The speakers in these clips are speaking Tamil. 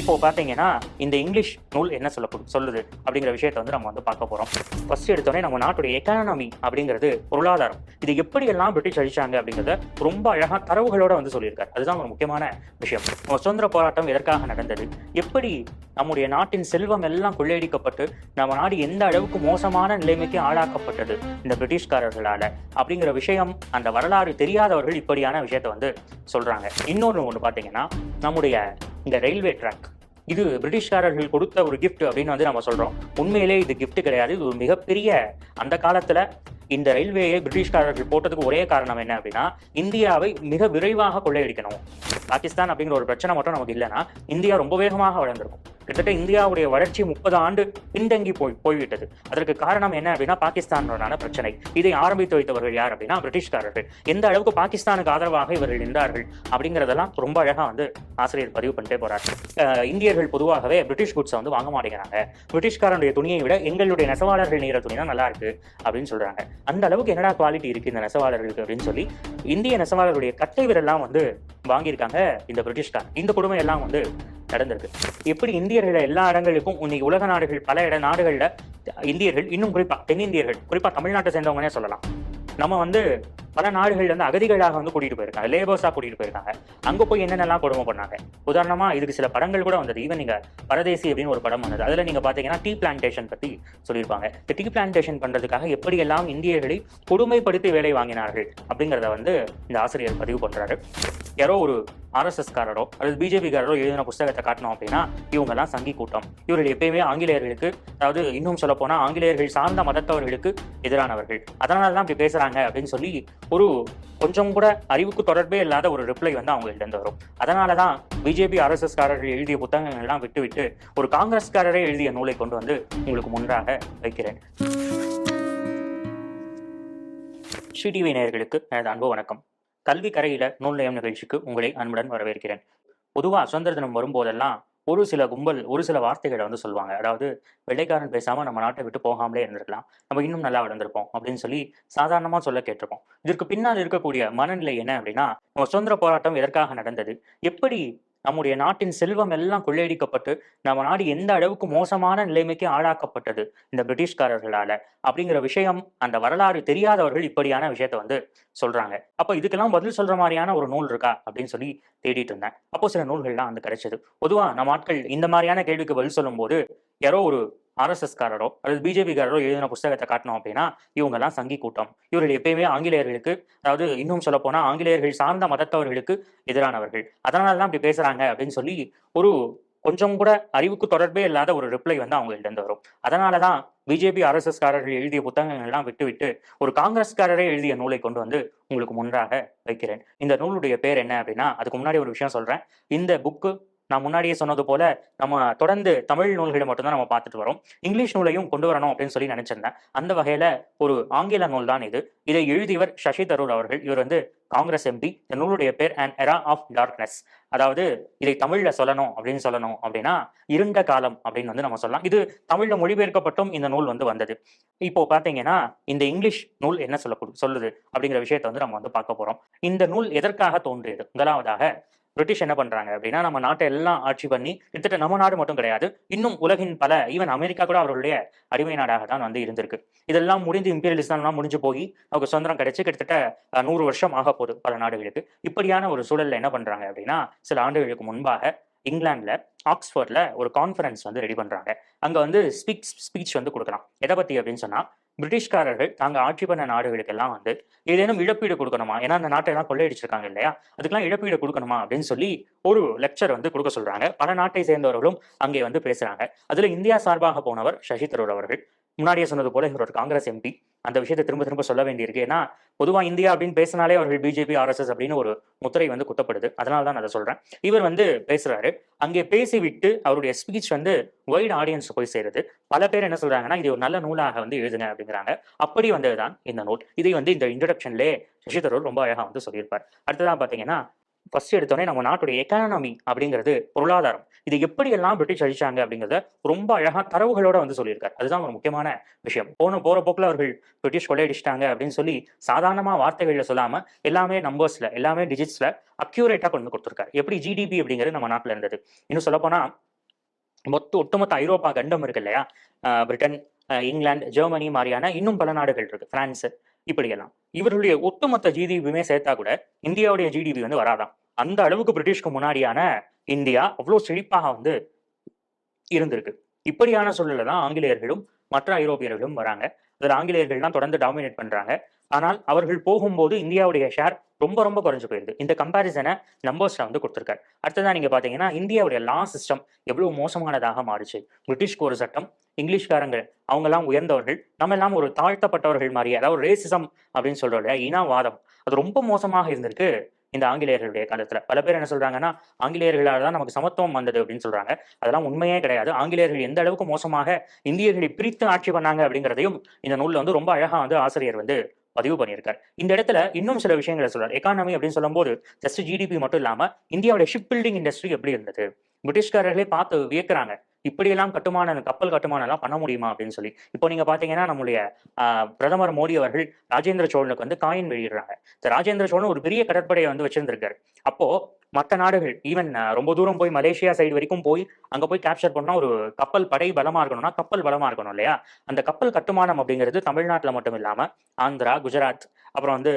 இப்போ பார்த்தீங்கன்னா இந்த இங்கிலீஷ் நூல் என்ன சொல்ல சொல்லுது அப்படிங்கிற விஷயத்தை வந்து நம்ம வந்து பார்க்க போறோம். ஃபர்ஸ்ட் எடுத்தோடனே நம்ம நாட்டுடைய எக்கானமி அப்படிங்கிறது பொருளாதாரம். இது எப்படி எல்லாம் பிரிட்டிஷ் அழிச்சாங்க அப்படிங்கிறத ரொம்ப அழகா தரவுகளோட வந்து சொல்லியிருக்காரு. அதுதான் ஒரு முக்கியமான விஷயம். சுதந்திர போராட்டம் எதற்காக நடந்தது? எப்படி நம்முடைய நாட்டின் செல்வம் எல்லாம் கொள்ளையடிக்கப்பட்டு நம்ம நாடு எந்த அளவுக்கு மோசமான நிலைமைக்கு ஆளாக்கப்பட்டது? இந்த பிரிட்டிஷ்காரர்களால அப்படிங்கிற விஷயம் அந்த வரலாறு தெரியாதவர்கள் இப்படியான விஷயத்த வந்து சொல்றாங்க. இன்னொன்று ஒன்று பார்த்தீங்கன்னா நம்முடைய இந்த ரயில்வே ட்ராக் இது பிரிட்டிஷ்காரர்கள் கொடுத்த ஒரு கிஃப்ட் அப்படின்னு வந்து நம்ம சொல்றோம். உண்மையிலே இது கிஃப்ட் கிடையாது. இது ஒரு மிகப்பெரிய அந்த காலத்துல இந்த ரயில்வேயை பிரிட்டிஷ்காரர்கள் போட்டதுக்கு ஒரே காரணம் என்ன அப்படின்னா இந்தியாவை மிக விரைவாக கொள்ளையடிக்கணும். பாகிஸ்தான் அப்படிங்கிற ஒரு பிரச்சனை மட்டும் நமக்கு இல்லைன்னா இந்தியா ரொம்ப வேகமாக வளர்ந்துருக்கும். கிட்டத்தட்ட இந்தியாவுடைய வளர்ச்சி முப்பது ஆண்டு பின்தங்கி போய் போய்விட்டது. அதற்கு காரணம் என்ன அப்படின்னா பாகிஸ்தானுடனான பிரச்சனை. இதை ஆரம்பித்து வைத்தவர்கள் யார் அப்படின்னா பிரிட்டிஷ்காரர்கள். எந்த அளவுக்கு பாகிஸ்தானுக்கு ஆதரவாக இவர்கள் நின்றார்கள் அப்படிங்கிறதெல்லாம் ரொம்ப அழகா வந்து ஆசிரியர் பதிவு பண்ணிட்டே போறார். இந்தியர்கள் பொதுவாகவே பிரிட்டிஷ் குட்ஸை வந்து வாங்க மாட்டேங்கிறாங்க. பிரிட்டிஷ்காரனுடைய துணியை விட எங்களுடைய நெசவாளர்கள் நெய்கிற துணி தான் நல்லா இருக்கு அப்படின்னு சொல்றாங்க. அந்த அளவுக்கு என்னடா குவாலிட்டி இருக்கு இந்த நெசவாளர்களுக்கு அப்படின்னு சொல்லி இந்திய நெசவாளர்களுடைய கட்டை விரெல்லாம் வந்து வாங்கியிருக்காங்க இந்த பிரிட்டிஷ்கார் இந்த கொடுமை எல்லாம் வந்து நடந்திருக்கு. எப்படி இந்தியர்கள் எல்லா இடங்களுக்கும் இன்னைக்கு உலக நாடுகள் பல இட நாடுகளில் இந்தியர்கள் இன்னும் குறிப்பா தென்னிந்தியர்கள் குறிப்பா தமிழ்நாட்டை சேர்ந்தவங்கன்னே சொல்லலாம். நம்ம வந்து பல நாடுகள்ல இருந்து அகதிகளாக வந்து கூட்டிட்டு போயிருக்காங்க. லேபர்ஸா கூட்டிட்டு போயிருக்காங்க. அங்க போய் என்னென்னலாம் கொடுமை பண்ணாங்க? உதாரணமா இதுக்கு சில படங்கள் கூட வந்தது. ஈவன் நீங்க பரதேசி அப்படின்னு ஒரு படம் வந்தது. அதுல நீங்க பாத்தீங்கன்னா டீ பிளான்டேஷன் பத்தி சொல்லியிருப்பாங்க. இந்த டீ பிளான்டேஷன் பண்றதுக்காக எப்படியெல்லாம் இந்தியர்களை கொடுமைப்படுத்தி வேலை வாங்கினார்கள் அப்படிங்கிறத வந்து இந்த ஆசிரியர் பதிவு பண்றாரு. யாரோ ஒரு ஆர்எஸ்எஸ்காரரோ அல்லது பிஜேபிக்காரரோ எழுதின புஸ்தகத்தை காட்டணும் அப்படின்னா இவங்கெல்லாம் சங்கி கூட்டம். இவர்கள் எப்பயுமே ஆங்கிலேயர்களுக்கு அதாவது இன்னும் சொல்ல போனா ஆங்கிலேயர்கள் சார்ந்த மதத்தவர்களுக்கு எதிரானவர்கள். அதனால தான் இப்படி பேசுறாங்க அப்படின்னு சொல்லி ஒரு கொஞ்சம் கூட அறிவுக்கு தொடர்பே இல்லாத ஒரு ரிப்ளை வந்து அவங்கள்ட்ட வரும். அதனால தான் பிஜேபி ஆர்எஸ்எஸ்காரர்கள் எழுதிய புத்தகங்கள்லாம் விட்டுவிட்டு விட்டு விட்டு ஒரு காங்கிரஸ்காரரே எழுதிய நூலை கொண்டு வந்து உங்களுக்கு முன்னாக வைக்கிறேன். ஸ்ரீ டிவி நேயர்களுக்கு எனது அன்பு வணக்கம். கல்வி கரையில நூல் நிலையம் நிகழ்ச்சிக்கு உங்களை அன்புடன் வரவேற்கிறேன். பொதுவாக சுதந்திர தினம் வரும்போதெல்லாம் ஒரு சில கும்பல் ஒரு சில வார்த்தைகளை வந்து சொல்லுவாங்க. அதாவது வெள்ளைக்காரன் பேசாம நம்ம நாட்டை விட்டு போகாமலே இருந்திருக்கலாம். நம்ம இன்னும் நல்லா வளர்ந்துருப்போம் அப்படின்னு சொல்லி சாதாரணமா சொல்ல கேட்டிருப்போம். இதற்கு பின்னால் இருக்கக்கூடிய மனநிலை என்ன அப்படின்னா நம்ம சுதந்திர போராட்டம் எதற்காக நடந்தது? எப்படி நம்முடைய நாட்டின் செல்வம் எல்லாம் கொள்ளையடிக்கப்பட்டு நம்ம நாடு எந்த அளவுக்கு மோசமான நிலைமைக்கு ஆளாக்கப்பட்டது இந்த பிரிட்டிஷ்காரர்களால அப்படிங்கிற விஷயம் அந்த வரலாறு தெரியாதவர்கள் இப்படியான விஷயத்த வந்து சொல்றாங்க. அப்ப இதுக்கெல்லாம் பதில் சொல்ற மாதிரியான ஒரு நூல் இருக்கா அப்படின்னு சொல்லி தேடிட்டு இருந்தேன். அப்போ சில நூல்கள்லாம் வந்து கிடைச்சது. பொதுவா நம்ம ஆட்கள் இந்த மாதிரியான கேள்விக்கு பதில் சொல்லும்போது யாரோ ஒரு ஆர்எஸ்எஸ்காரரோ அல்லது பிஜேபிக்காரரோ எழுதின புஸ்தகத்தை காட்டணும் அப்படின்னா இவங்கெல்லாம் சங்கி கூட்டம். இவர்கள் எப்பயுமே ஆங்கிலேயர்களுக்கு அதாவது இன்னும் சொல்ல போனால் ஆங்கிலேயர்கள் சார்ந்த மதத்தவர்களுக்கு எதிரானவர்கள். அதனால தான் இப்படி பேசுறாங்க அப்படின்னு சொல்லி ஒரு கொஞ்சம் கூட அறிவுக்கு தொடர்பே இல்லாத ஒரு ரிப்ளை வந்து அவங்கள்ட்ட இருந்து வரும். அதனால தான் பிஜேபி ஆர்எஸ்எஸ்காரர்கள் எழுதிய புத்தகங்கள் எல்லாம் ஒரு காங்கிரஸ்காரரே எழுதிய நூலை கொண்டு வந்து உங்களுக்கு முன்னாக வைக்கிறேன். இந்த நூலுடைய பேர் என்ன அப்படின்னா அதுக்கு முன்னாடி ஒரு விஷயம் சொல்றேன். இந்த புக்கு நான் முன்னாடியே சொன்னது போல நம்ம தொடர்ந்து தமிழ் நூல்களை மட்டும்தான் நம்ம பார்த்துட்டு வரோம். இங்கிலீஷ் நூலையும் கொண்டு வரணும் அப்படின்னு சொல்லி நினைச்சிருந்தேன். அந்த வகையில ஒரு ஆங்கில நூல் தான் இது. இதை எழுதியவர் சசி தரூர் அவர்கள். இவர் வந்து காங்கிரஸ் எம்பி இந்த நூலுடைய பேர் அண்ட் எரா ஆஃப் டார்க்னஸ் அதாவது இதை தமிழ்ல சொல்லணும் அப்படின்னு சொல்லணும் அப்படின்னா இருண்ட காலம் அப்படின்னு வந்து நம்ம சொல்லலாம். இது தமிழ்ல மொழிபெயர்க்கப்பட்டும் இந்த நூல் வந்து வந்தது. இப்போ பாத்தீங்கன்னா இந்த இங்கிலீஷ் நூல் என்ன சொல்ல சொல்லுது அப்படிங்கிற விஷயத்தை வந்து நம்ம வந்து பார்க்க போறோம். இந்த நூல் எதற்காக தோன்றியது? முதலாவதாக பிரிட்டிஷ் என்ன பண்றாங்க அப்படின்னா நம்ம நாட்டை எல்லாம் ஆட்சி பண்ணி கிட்டத்தட்ட நம்ம நாடு மட்டும் கிடையாது இன்னும் உலகின் பல ஈவன் அமெரிக்கா கூட அவர்களுடைய அடிமை நாடாக தான் வந்து இருந்திருக்கு. இதெல்லாம் முடிந்து இம்பீரியலிசம்லாம் முடிஞ்சு போய் அவங்க சுதந்திரம் கிடைச்சு கிட்டத்தட்ட நூறு வருஷம் ஆக போகுது பல நாடுகளுக்கு. இப்படியான ஒரு சூழல்ல என்ன பண்றாங்க அப்படின்னா சில ஆண்டுகளுக்கு முன்பாக இங்கிலாந்துல ஆக்ஸ்போர்ட்ல ஒரு கான்ஃபரன்ஸ் வந்து ரெடி பண்றாங்க. அங்க வந்து ஸ்பீச் ஸ்பீச் வந்து கொடுக்கலாம். எதை பத்தி அப்படின்னு சொன்னா பிரிட்டிஷ்காரர்கள் தாங்க ஆட்சி பண்ண நாடுகளுக்கெல்லாம் வந்து ஏதேனும் இழப்பீடு கொடுக்கணுமா? ஏன்னா அந்த நாட்டை எல்லாம் கொள்ளையடிச்சிருக்காங்க இல்லையா? அதுக்கெல்லாம் இழப்பீடு கொடுக்கணுமா? அப்படின்னு சொல்லி ஒரு லெக்சர் வந்து கொடுக்க சொல்றாங்க. பல நாட்டை சேர்ந்தவர்களும் அங்கே வந்து பேசுறாங்க. அதுல இந்தியா சார்பாக போனவர் சசி தரூர் அவர்கள். முன்னாடியே சொன்னது போல இவர் ஒரு காங்கிரஸ் எம்பி அந்த விஷயத்தை திரும்ப திரும்ப சொல்ல வேண்டியிருக்கு. ஏன்னா பொதுவாக இந்தியா அப்படின்னு பேசினாலே அவர்கள் பிஜேபி ஆர்எஸ்எஸ் அப்படின்னு ஒரு முத்திரை வந்து குத்தப்படுது. அதனால தான் நான் அதை சொல்றேன். இவர் வந்து பேசுறாரு. அங்கே பேசிவிட்டு அவருடைய ஸ்பீச் வந்து வைட் ஆடியன்ஸ் போய் சேருது. பல பேர் என்ன சொல்றாங்கன்னா இது ஒரு நல்ல நூலாக வந்து எழுதுங்க அப்படிங்கிறாங்க. அப்படி வந்தது தான் இந்த நூல். இதை வந்து இந்த இன்ட்ரடக்ஷன்லேயே சசி தரூர் ரொம்ப அழகாக வந்து சொல்லியிருப்பார். அடுத்ததான் பாத்தீங்கன்னா ஃபர்ஸ்ட் எடுத்தோடனே நம்ம நாட்டுடைய எக்கானமி அப்படிங்கிறது பொருளாதாரம். இது எப்படி எல்லாம் பிரிட்டிஷ் அழிச்சாங்க அப்படிங்கிறத ரொம்ப அழகா தரவுகளோட வந்து சொல்லியிருக்காரு. அதுதான் ஒரு முக்கியமான விஷயம். போன போற போக்குல அவர்கள் பிரிட்டிஷ் கொள்ளையடிச்சிட்டாங்க அப்படின்னு சொல்லி சாதாரணமா வார்த்தைகளில் சொல்லாம எல்லாமே நம்பர்ஸ்ல எல்லாமே டிஜிட்ஸ்ல அக்யூரேட்டா கொண்டு கொடுத்துருக்காரு. எப்படி ஜிடிபி அப்படிங்கிறது நம்ம நாட்டுல இருந்தது. இன்னும் சொல்ல மொத்த ஒட்டுமொத்த ஐரோப்பா கண்டம் இருக்கு இல்லையா? பிரிட்டன் இங்கிலாந்து ஜெர்மனி மாதிரியான இன்னும் பல நாடுகள் இருக்கு. பிரான்ஸ் இப்படியெல்லாம். இவர்களுடைய ஒட்டுமொத்த ஜிடிபியுமே சேர்த்தா கூட இந்தியாவுடைய ஜிடிபி வந்து வராதாம். அந்த அளவுக்கு பிரிட்டிஷ்க்கு முன்னாடியான இந்தியா அவ்வளோ செழிப்பாக வந்து இருந்திருக்கு. இப்படியான சூழல்ல தான் ஆங்கிலேயர்களும் மற்ற ஐரோப்பியர்களும் வராங்க. அதில் ஆங்கிலேயர்கள் தான் தொடர்ந்து டாமினேட் பண்றாங்க. ஆனால் அவர்கள் போகும்போது இந்தியாவுடைய ஷேர் ரொம்ப ரொம்ப குறைஞ்சு போயிருது. இந்த கம்பேரிசனை நம்பர்ஸ்ல வந்து கொடுத்துருக்காரு. அடுத்ததான் நீங்க பாத்தீங்கன்னா இந்தியாவுடைய லா சிஸ்டம் எவ்வளவு மோசமானதாக மாறுச்சு. பிரிட்டிஷ்க்கு ஒரு சட்டம் இங்கிலீஷ்காரங்க அவங்க எல்லாம் உயர்ந்தவர்கள் நம்ம எல்லாம் ஒரு தாழ்த்தப்பட்டவர்கள் மாதிரி அதாவது ரேசிசம் அப்படின்னு சொல்றோம் இல்லையா இனவாதம். அது ரொம்ப மோசமாக இருந்திருக்கு இந்த ஆங்கிலேயர்களுடைய காலத்துல. பல பேர் என்ன சொல்றாங்கன்னா ஆங்கிலேயர்களால் தான் நமக்கு சமத்துவம் வந்தது அப்படின்னு சொல்றாங்க. அதெல்லாம் உண்மையே கிடையாது. ஆங்கிலேயர்கள் எந்த அளவுக்கு மோசமாக இந்தியர்களை பிரித்து ஆட்சி பண்ணாங்க அப்படிங்கிறதையும் இந்த நூல்ல வந்து ரொம்ப அழகா வந்து ஆசிரியர் வந்து பதிவு பண்ணியிருக்கார். இந்த இடத்துல இன்னும் சில விஷயங்களை சொல்றார். எக்கானமி அப்படின்னு சொல்லும்போது ஜஸ்ட் ஜிடிபி மட்டும் இல்லாம இந்தியாவோட ஷிப் பில்டிங் இண்டஸ்ட்ரி எப்படி இருந்தது? பிரிட்டிஷ்காரர்களே பார்த்து வியக்கிறாங்க. இப்படியெல்லாம் கட்டுமான கப்பல் கட்டுமானம் எல்லாம் பண்ண முடியுமா அப்படின்னு சொல்லி. இப்போ நீங்க பாத்தீங்கன்னா நம்முடைய ஆஹ், பிரதமர் மோடி அவர்கள் ராஜேந்திர சோழனுக்கு வந்து காயின் வெளியிடுறாங்க. இந்த ராஜேந்திர சோழன் ஒரு பெரிய கடற்படையை வந்து வச்சிருந்திருக்காரு. அப்போ மற்ற நாடுகள் ஈவன் ரொம்ப தூரம் போய் மலேசியா சைடு வரைக்கும் போய் அங்கே போய் கேப்சர் பண்ணால் ஒரு கப்பல் படை பலமாக இருக்கணும்னா கப்பல் பலமாக இருக்கணும் இல்லையா? அந்த கப்பல் கட்டுமானம் அப்படிங்கிறது தமிழ்நாட்டில் மட்டும் இல்லாமல் ஆந்திரா குஜராத் அப்புறம் வந்து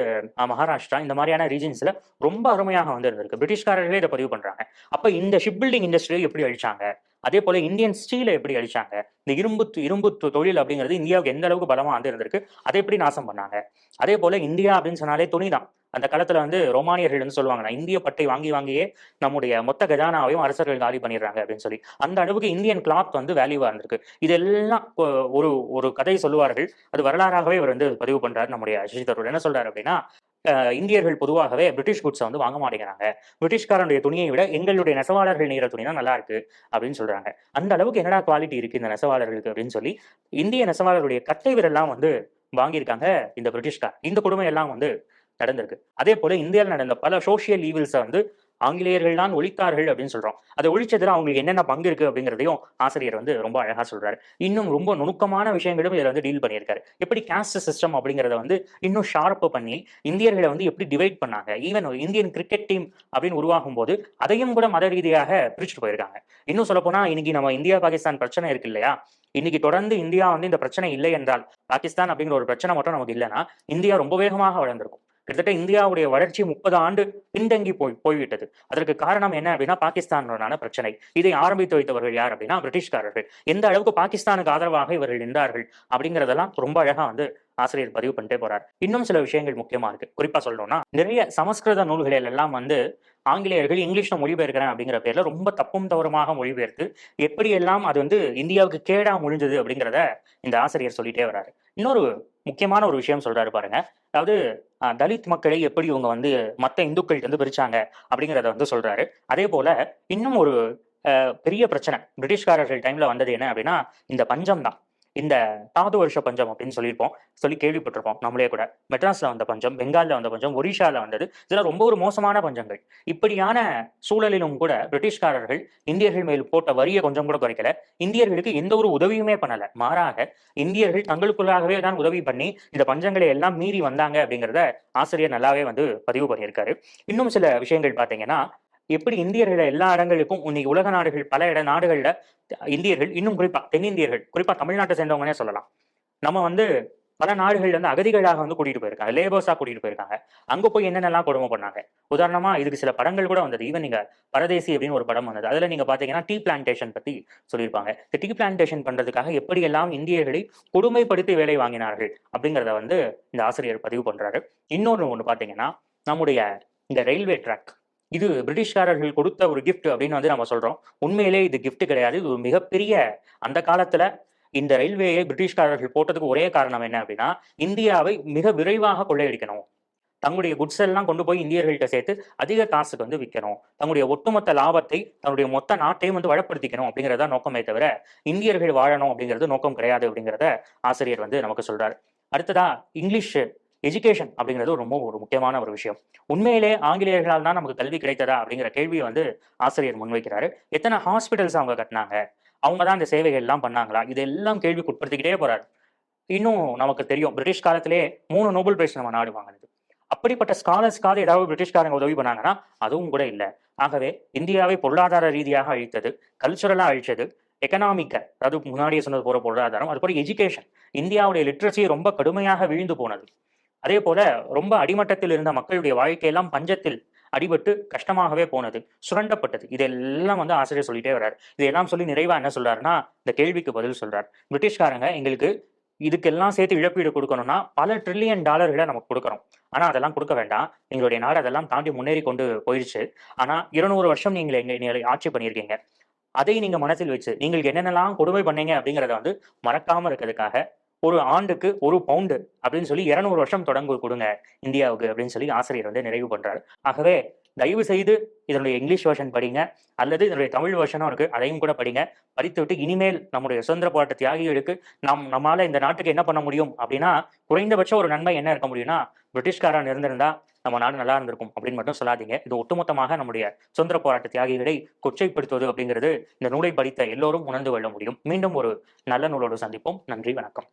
மகாராஷ்டிரா இந்த மாதிரியான ரீஜன்ஸில் ரொம்ப அருமையாக வந்து இருந்திருக்கு. பிரிட்டிஷ்காரர்களே இதை பதிவு பண்ணுறாங்க அப்போ இந்த ஷிப் பில்டிங் இண்டஸ்ட்ரியை எப்படி அழிச்சாங்க? அதே போல இந்தியன் ஸ்டீலை எப்படி அழிச்சாங்க? இந்த இரும்பு இரும்பு தொழில் அப்படிங்கிறது இந்தியாவுக்கு எந்த அளவுக்கு பலமாக வந்து இருந்திருக்கு? அதை எப்படி நாசம் பண்ணாங்க? அதே போல இந்தியா அப்படின்னு சொன்னாலே துணி தான் அந்த காலத்துல வந்து ரோமானியர்கள் வந்து இந்திய பட்டை வாங்கி வாங்கியே நம்முடைய மொத்த கஜானாவையும் அரசர்கள் காலி பண்ணிடுறாங்க அப்படின்னு சொல்லி. அந்த அளவுக்கு இந்தியன் கிளாத் வந்து வேல்யூவா இருந்திருக்கு. இதெல்லாம் ஒரு ஒரு கதை சொல்லுவார்கள். அது வரலாறாகவே இவர் வந்து பதிவு பண்றாரு நம்முடைய சசி தரூர் என்ன சொல்றாரு அப்படின்னா இந்தியர்கள் பொதுவாகவே பிரிட்டிஷ் குட்ஸை வந்து வாங்க மாட்டேங்கிறாங்க. பிரிட்டிஷ்காரனுடைய துணியை விட எங்களுடைய நெசவாளர்கள் நெய்கிற துணி தான் நல்லா இருக்கு அப்படின்னு சொல்றாங்க. அந்த அளவுக்கு என்னடா குவாலிட்டி இருக்கு இந்த நெசவாளர்களுக்கு அப்படின்னு சொல்லி இந்திய நெசவாளர்களுடைய கட்டை விரெல்லாம் வந்து வாங்கியிருக்காங்க இந்த பிரிட்டிஷ்கார் இந்த கொடுமை எல்லாம் வந்து நடந்திருக்கு. அதே போல இந்தியாவில் நடந்த பல சோசியல் ஈவில்ஸை வந்து ஆங்கிலேயர்கள் தான் ஒழித்தார்கள் அப்படின்னு சொல்றோம். அதை ஒழிச்சதுல அவங்களுக்கு என்னென்ன பங்கு இருக்கு அப்படிங்கிறதையும் ஆசிரியர் வந்து ரொம்ப அழகா சொல்றாரு. இன்னும் ரொம்ப நுணுக்கமான விஷயங்களும் இதில் வந்து டீல் பண்ணியிருக்காரு. எப்படி காஸ்ட் சிஸ்டம் அப்படிங்கிறத வந்து இன்னும் ஷார்ப் பண்ணி இந்தியர்களை வந்து எப்படி டிவைட் பண்ணாங்க? ஈவன் இந்தியன் கிரிக்கெட் டீம் அப்படின்னு உருவாகும் போது அதையும் கூட மத ரீதியாக பிரிச்சுட்டு போயிருக்காங்க. இன்னும் சொல்ல போனா இன்னைக்கு நம்ம இந்தியா பாகிஸ்தான் பிரச்சனை இருக்கு இல்லையா? இன்னைக்கு தொடர்ந்து இந்தியா வந்து இந்த பிரச்சனை இல்லை என்றால் பாகிஸ்தான் அப்படிங்கிற ஒரு பிரச்சனை மட்டும் நமக்கு இல்லைன்னா இந்தியா ரொம்ப வேகமாக வளர்ந்திருக்கும். கிட்டத்தட்ட இந்தியாவுடைய வளர்ச்சி முப்பது ஆண்டு பின்தங்கி போய் போய்விட்டது. அதற்கு காரணம் என்ன அப்படின்னா பாகிஸ்தானுடனான பிரச்சனை. இதை ஆரம்பித்து வைத்தவர்கள் யார் அப்படின்னா பிரிட்டிஷ்காரர்கள். எந்த அளவுக்கு பாகிஸ்தானுக்கு ஆதரவாக இவர்கள் நின்றார்கள் அப்படிங்கறதெல்லாம் ரொம்ப அழகா வந்து ஆசிரியர் பதிவு பண்ணிட்டே போறார். இன்னும் சில விஷயங்கள் முக்கியமா இருக்கு. குறிப்பா சொல்லணும்னா நிறைய சமஸ்கிருத நூல்களில் எல்லாம் வந்து ஆங்கிலேயர்கள் இங்கிலீஷ்ல மொழிபெயர்க்கிறேன் அப்படிங்கிற பேர்ல ரொம்ப தப்பும் தவறுமாக மொழிபெயர்த்து எப்படியெல்லாம் அது வந்து இந்தியாவுக்கு கேடா முடிஞ்சது அப்படிங்கிறத இந்த ஆசிரியர் சொல்லிட்டே வராரு. இன்னொரு முக்கியமான ஒரு விஷயம் சொல்றாரு பாருங்க. அதாவது அஹ், தலித் மக்களை எப்படி இவங்க வந்து மற்ற இந்துக்கள்கிட்ட வந்து பிரிச்சாங்க அப்படிங்கிறத வந்து சொல்றாரு. அதே போல இன்னும் ஒரு அஹ், பெரிய பிரச்சனை பிரிட்டிஷ்காரர்கள் டைம்ல வந்தது என்ன அப்படின்னா இந்த பஞ்சம் தான் இந்த தாது வருஷ பஞ்சம் அப்படின்னு சொல்லியிருப்போம். சொல்லி கேள்விப்பட்டிருப்போம் நம்மளே கூட. மெட்ராஸ்ல வந்த பஞ்சம் பெங்காலில் வந்த பஞ்சம் ஒரிஷாவில் வந்தது. இதெல்லாம் ரொம்ப ஒரு மோசமான பஞ்சங்கள். இப்படியான சூழலிலும் கூட பிரிட்டிஷ்காரர்கள் இந்தியர்கள் மேல் போட்ட வரியை கொஞ்சம் கூட குறைக்கல. இந்தியர்களுக்கு எந்த ஒரு உதவியுமே பண்ணல. மாறாக இந்தியர்கள் தங்களுக்குள்ளாகவே தான் உதவி பண்ணி இந்த பஞ்சங்களை எல்லாம் மீறி வந்தாங்க அப்படிங்கிறத ஆசிரியர் நல்லாவே வந்து பதிவு பண்ணியிருக்காரு. இன்னும் சில விஷயங்கள் பார்த்தீங்கன்னா எப்படி இந்தியர்களை எல்லா இடங்களுக்கும் இன்னைக்கு உலக நாடுகள் பல இட நாடுகளில் இந்தியர்கள் இன்னும் குறிப்பா தென்னிந்தியர்கள் குறிப்பா தமிழ்நாட்டை சேர்ந்தவங்கனே சொல்லலாம். நம்ம வந்து பல நாடுகள்ல இருந்து அகதிகளாக வந்து கூட்டிட்டு போயிருக்காங்க. லேபர்ஸா கூட்டிட்டு போயிருக்காங்க. அங்க போய் என்னென்னலாம் கொடுமை பண்ணாங்க? உதாரணமா இதுக்கு சில படங்கள் கூட வந்தது. ஈவன் நீங்க பரதேசி அப்படின்னு ஒரு படம் வந்தது. அதுல நீங்க பாத்தீங்கன்னா டீ பிளான்டேஷன் பத்தி சொல்லியிருப்பாங்க. இந்த டீ பிளான்டேஷன் பண்றதுக்காக எப்படியெல்லாம் இந்தியர்களை கொடுமைப்படுத்தி வேலை வாங்கினார்கள் அப்படிங்கிறத வந்து இந்த ஆசிரியர் பதிவு பண்றாரு. இன்னொன்று ஒன்று பாத்தீங்கன்னா நம்முடைய இந்த ரயில்வே ட்ராக் இது பிரிட்டிஷ்காரர்கள் கொடுத்த ஒரு கிஃப்ட் அப்படின்னு வந்து நம்ம சொல்றோம். உண்மையிலே இது கிஃப்ட் கிடையாது. இது ஒரு மிகப்பெரிய அந்த காலத்துல இந்த ரயில்வேயை பிரிட்டிஷ்காரர்கள் போட்டதுக்கு ஒரே காரணம் என்ன அப்படின்னா இந்தியாவை மிக விரைவாக கொள்ளையடிக்கணும். தங்களுடைய குட்ஸ் எல்லாம் கொண்டு போய் இந்தியர்கள்ட்ட சேர்த்து அதிக காசுக்கு வந்து விற்கணும். தங்களுடைய ஒட்டுமொத்த லாபத்தை தன்னுடைய மொத்த நாட்டையும் வந்து வளப்படுத்திக்கணும் அப்படிங்கிறத நோக்கமே தவிர இந்தியர்கள் வாழணும் அப்படிங்கிறது நோக்கம் கிடையாது அப்படிங்கிறத ஆசிரியர் வந்து நமக்கு சொல்றாரு. அடுத்ததா இங்கிலீஷ். எஜுகேஷன் அப்படிங்கிறது ரொம்ப ஒரு முக்கியமான ஒரு விஷயம். உண்மையிலே ஆங்கிலேயர்களால் தான் நமக்கு கல்வி கிடைத்ததா அப்படிங்கிற கேள்வியை வந்து ஆசிரியர் முன்வைக்கிறாரு. எத்தனை ஹாஸ்பிட்டல்ஸ் அவங்க கட்டினாங்க? அவங்க தான் இந்த சேவைகள் எல்லாம் பண்ணாங்களா? இதெல்லாம் கேள்விக்கு உட்படுத்திக்கிட்டே போறாரு. இன்னும் நமக்கு தெரியும் பிரிட்டிஷ் காலத்திலே மூணு நோபல் பிரைஸ் நம்ம நாடு வாங்கினது. அப்படிப்பட்ட ஸ்காலர்ஸ்க்காக ஏதாவது பிரிட்டிஷ்காரங்க உதவி பண்ணாங்கன்னா அதுவும் கூட இல்லை. ஆகவே இந்தியாவை பொருளாதார ரீதியாக அழித்தது கல்ச்சுரலாக அழித்தது எக்கனாமிக்க அதாவது முன்னாடியே சொன்னது போற பொருளாதாரம் அது போல எஜுகேஷன் இந்தியாவுடைய லிட்ரஸி ரொம்ப கடுமையாக வீழ்ந்து போனது. அதே போல ரொம்ப அடிமட்டத்தில் இருந்த மக்களுடைய வாழ்க்கையெல்லாம் பஞ்சத்தில் அடிபட்டு கஷ்டமாகவே போனது சுரண்டப்பட்டது. இதெல்லாம் வந்து ஆசிரியர் சொல்லிட்டே வர்றாரு. இதெல்லாம் சொல்லி நிறைவா என்ன சொல்றாருன்னா இந்த கேள்விக்கு பதில் சொல்றார். பிரிட்டிஷ்காரங்க எங்களுக்கு இதுக்கெல்லாம் சேர்த்து இழப்பீடு கொடுக்கணும்னா பல ட்ரில்லியன் டாலர்களை நமக்கு கொடுக்குறோம். ஆனா அதெல்லாம் கொடுக்க வேண்டாம். எங்களுடைய நாடு அதெல்லாம் தாண்டி முன்னேறி கொண்டு போயிடுச்சு ஆனா இருநூறு வருஷம் நீங்க எங்க எங்களை ஆட்சி பண்ணியிருக்கீங்க. அதை நீங்க மனசில் வச்சு நீங்கள் என்னென்னலாம் கொடுமை பண்ணீங்க? அப்படிங்கறத வந்து மறக்காம இருக்கிறதுக்காக ஒரு ஆண்டுக்கு ஒரு பவுண்டு அப்படின்னு சொல்லி இருநூறு வருஷம் தொடங்கு கொடுங்க இந்தியாவுக்கு அப்படின்னு சொல்லி ஆசிரியர் வந்து நிறைவு பண்றாரு. ஆகவே தயவு செய்து இதனுடைய இங்கிலீஷ் வெர்ஷன் படிங்க. அல்லது இதனுடைய தமிழ் வெர்ஷனும் இருக்கு. அதையும் கூட படிங்க. படித்து விட்டு இனிமேல் நம்முடைய சுதந்திர போராட்ட தியாகிகளுக்கு நாம் நம்மளால இந்த நாட்டுக்கு என்ன பண்ண முடியும் அப்படின்னா குறைந்தபட்சம் ஒரு நன்மை என்ன இருக்க முடியும்னா பிரிட்டிஷ்காரன் இருந்திருந்தா நம்ம நாடு நல்லா இருந்திருக்கும் அப்படின்னு மட்டும் சொல்லாதீங்க. இது ஒட்டுமொத்தமாக நம்முடைய சுதந்திர போராட்ட தியாகிகளை கொச்சைப்படுத்துவது அப்படிங்கிறது இந்த நூலை படித்த எல்லோரும் உணர்ந்து கொள்ள முடியும். மீண்டும் ஒரு நல்ல நூலோடு சந்திப்போம். நன்றி வணக்கம்.